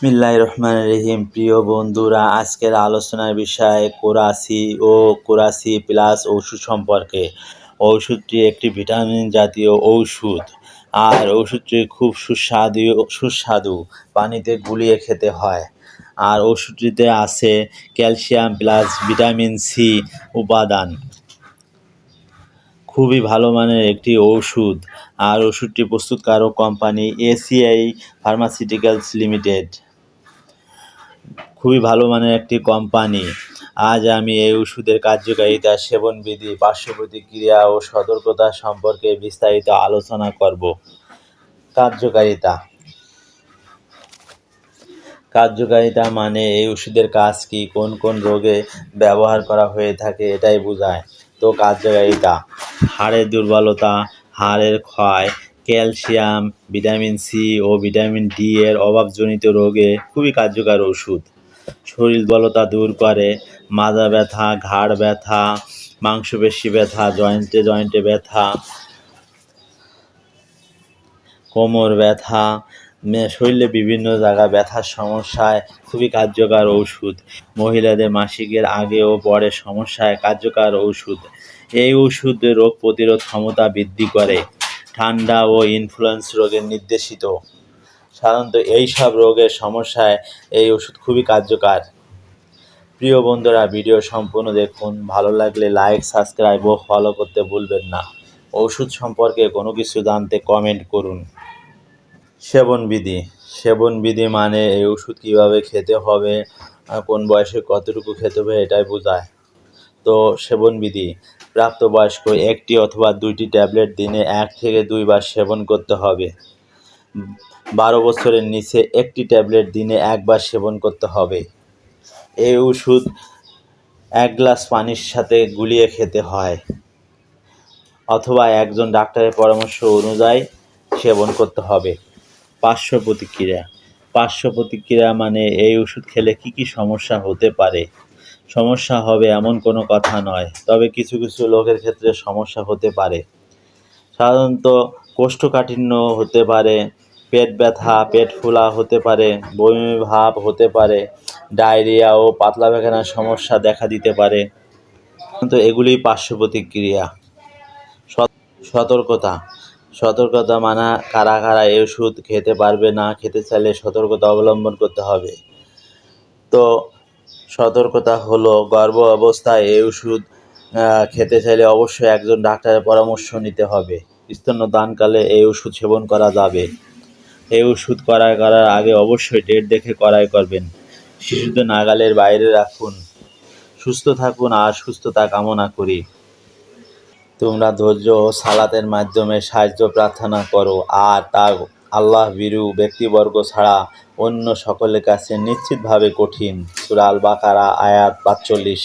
বিসমিল্লাহ রহমান রহিম প্রিয় বন্ধুরা, আজকের আলোচনার বিষয় কোরাসি ও কোরাসি প্লাস ওষুধ সম্পর্কে। ওষুধটি একটি ভিটামিন জাতীয় ঔষধ। আর ওষুধটি খুব সুস্বাদু সুস্বাদু, পানিতে গুলিয়ে খেতে হয়। আর ওষুধটিতে আছে ক্যালসিয়াম প্লাস ভিটামিন সি উপাদান। খুবই ভালো মানের একটি ওষুধ আর ওষুধটি প্রস্তুতকারক কোম্পানি এসিআই ফার্মাসিউটিক্যালস লিমিটেড। খুবই ভালো মানের একটি কোম্পানি আজ আমি এই ওষুধের কার্যকারিতা, সেবনবিধি পার্শ্ব প্রতিক্রিয়া ও সতর্কতা সম্পর্কে বিস্তারিত আলোচনা করব। কার্যকারিতা। কার্যকারিতা মানে এই ওষুধের কাজ কি, কোন কোন রোগে ব্যবহার করা হয়ে থাকে, এটাই বোঝায়। তো কার্যকারিতা। হাড়ের দুর্বলতা, হাড়ের ক্ষয়, ক্যালসিয়াম, ভিটামিন সি ও ভিটামিন ডি এর অভাবজনিত রোগে খুবই কার্যকর ওষুধ। শরীর দুর্বলতা দূর করে মাজা ব্যথা, ঘাড় ব্যথা, মাংসপেশি ব্যথা, জয়েন্টে জয়েন্টে ব্যথা, কোমর ব্যথা শরীরে বিভিন্ন জায়গা ব্যথার সমস্যায় খুবই কার্যকর ঔষধ মহিলাদের মাসিকের আগে ও পরে সমস্যায় কার্যকর ঔষধ এই ওষুধ রোগ প্রতিরোধ ক্ষমতা বৃদ্ধি করে। ঠান্ডা ও ইনফ্লুয়েন্স রোগের নির্দেশিত। সাধারণত এই সব রোগের সমস্যায় এই ওষুধ খুবই কার্যকর। প্রিয় বন্ধুরা ভিডিও সম্পূর্ণ দেখুন। ভালো লাগলে লাইক সাবস্ক্রাইব ও ফলো করতে ভুলবেন না। ওষুধ সম্পর্কে কোনো কিছু জানতে কমেন্ট করুন। সেবনবিধি সেবনবিধি মানে এই ওষুধ কীভাবে খেতে হবে কোন বয়সে কতটুকু খেতে হবে এটাই বোঝায়। তো সেবনবিধি প্রাপ্তবয়স্ক একটি অথবা দুইটি ট্যাবলেট দিনে এক থেকে দুইবার সেবন করতে হবে। বারো বছরের নিচে একটি ট্যাবলেট দিনে একবার সেবন করতে হবে। এই ওষুধ এক গ্লাস পানির সাথে গুলিয়ে খেতে হয় অথবা একজন ডাক্তারের পরামর্শ অনুযায়ী সেবন করতে হবে। পার্শ্ব প্রতিক্রিয়া। পার্শ্ব প্রতিক্রিয়া মানে এই ওষুধ খেলে কি কি সমস্যা হতে পারে? সমস্যা হবে এমন কোনো কথা নয়, তবে কিছু কিছু লোকের ক্ষেত্রে সমস্যা হতে পারে। সাধারণত কোষ্ঠকাঠিন্য হতে পারে পেট ব্যথা, পেট ফোলা হতে পারে, বমি ভাব হতে পারে, ডায়রিয়া ও পাতলা পায়খানার সমস্যা দেখা দিতে পারে। তো এগুলি পার্শ্ব প্রতিক্রিয়া। সত- সতর্কতা। সতর্কতা মানা কারা কারা এই ওষুধ খেতে পারবে না খেতে চাইলে সতর্কতা অবলম্বন করতে হবে। তো সতর্কতা হলো গর্ভ অবস্থায় এই ওষুধ খেতে চাইলে অবশ্যই একজন ডাক্তারের পরামর্শ নিতে হবে। স্তন্যদানকালে এই ওষুধ সেবন করা যাবে। এই ওষুধ করাই করার আগে অবশ্যই ডেট দেখে করাই করবেন। শিশুদের নাগালের বাইরে রাখুন। সুস্থ থাকুন আর সুস্থতা কামনা করি। তোমরা ধৈর্য ও সালাতের মাধ্যমে সাহায্য প্রার্থনা করো আর তা আল্লাহ বিরু ব্যক্তিবর্গ ছাড়া অন্য সকলের কাছে নিশ্চিতভাবে কঠিন। সুরাল বাকারা আয়াত পাঁচচল্লিশ।